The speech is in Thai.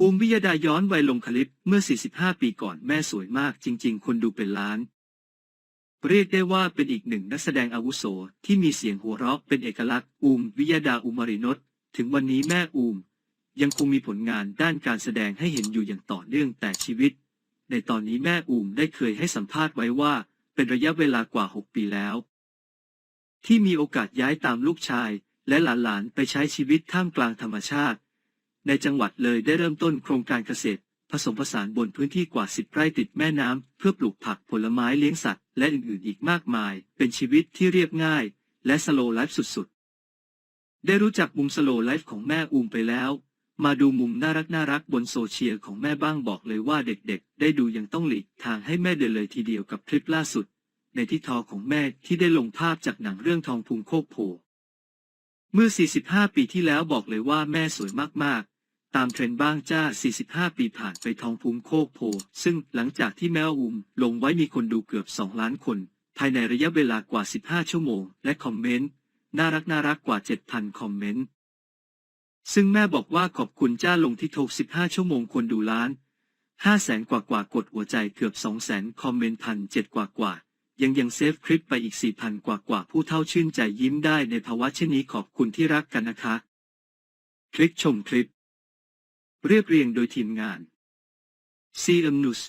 อูมวิยดาย้อนวัยลงคลิปเมื่อ 45 ปีก่อนแม่สวยมากจริง ๆ คนดูเป็นล้าน เรียกได้ว่าเป็นอีกหนึ่งนักแสดงอาวุโสที่มีเสียงหัวเราะเป็นเอกลักษณ์อูมวิยดาอุมารินนท์ถึงวันนี้แม่อูม ยังคงมีผลงานด้านการแสดงให้เห็นอยู่อย่างต่อเนื่องแต่ชีวิต ในตอนนี้แม่อูมได้เคยให้สัมภาษณ์ไว้ว่า เป็นระยะเวลากว่า 6 ปีแล้ว ที่มีโอกาสย้ายตามลูกชาย และหลานๆไปใช้ชีวิตท่ามกลางธรรมชาติ ในจังหวัดเลยได้เริ่มต้นโครงการเกษตร ผสมผสานบนพื้นที่กว่า 10 ไร่ติดแม่น้ำ เพื่อปลูกผักผลไม้เลี้ยงสัตว์ และอื่นๆ อีกมากมาย เป็นชีวิตที่เรียบง่าย และสโลไลฟ์สุดๆ ได้รู้จักมุมสโลไลฟ์ของแม่อูมไปแล้ว มาดูมุมน่ารักน่ารักบนโซเชียลของแม่บ้างบอกเลยว่าเด็กๆ ได้ดูยังต้องหลีกทางให้แม่เดินเลยทีเดียวกับคลิปล่าสุด ในที่ทอของแม่ที่ได้ลงภาพจากหนังเรื่องทองพุงโคกโพเมื่อ 45 ปีที่แล้วบอกเลยว่าแม่สวยมากๆ ตามเทรนด์บ้างจ้า 45 ปีผ่านไปทองพุงโคกโพ ซึ่งหลังจากที่แม่อุมลงไว้มีคนดูเกือบ 2 ล้านคน ภายในระยะเวลากว่า 15 ชั่วโมง และคอมเมนต์ น่ารักน่ารักกว่า 7,000 คอมเมนต์ ซึ่งแม่บอกว่าขอบคุณจ้าลงที่ทก15 ชั่วโมงคนดูล้าน 5 แสนกว่ากว่ากดหัวใจเกือบ 2 แสนคอมเมนต์พันเจ็ดกว่ากว่ายังยังเซฟคลิปไปอีก 4,000 กว่ากว่าผู้เท่าชื่นใจยิ้มได้ในภาวะเช่นนี้ขอบคุณที่รักกันนะคะ คลิกชมคลิป เรียบเรียงโดยทีมงาน CM News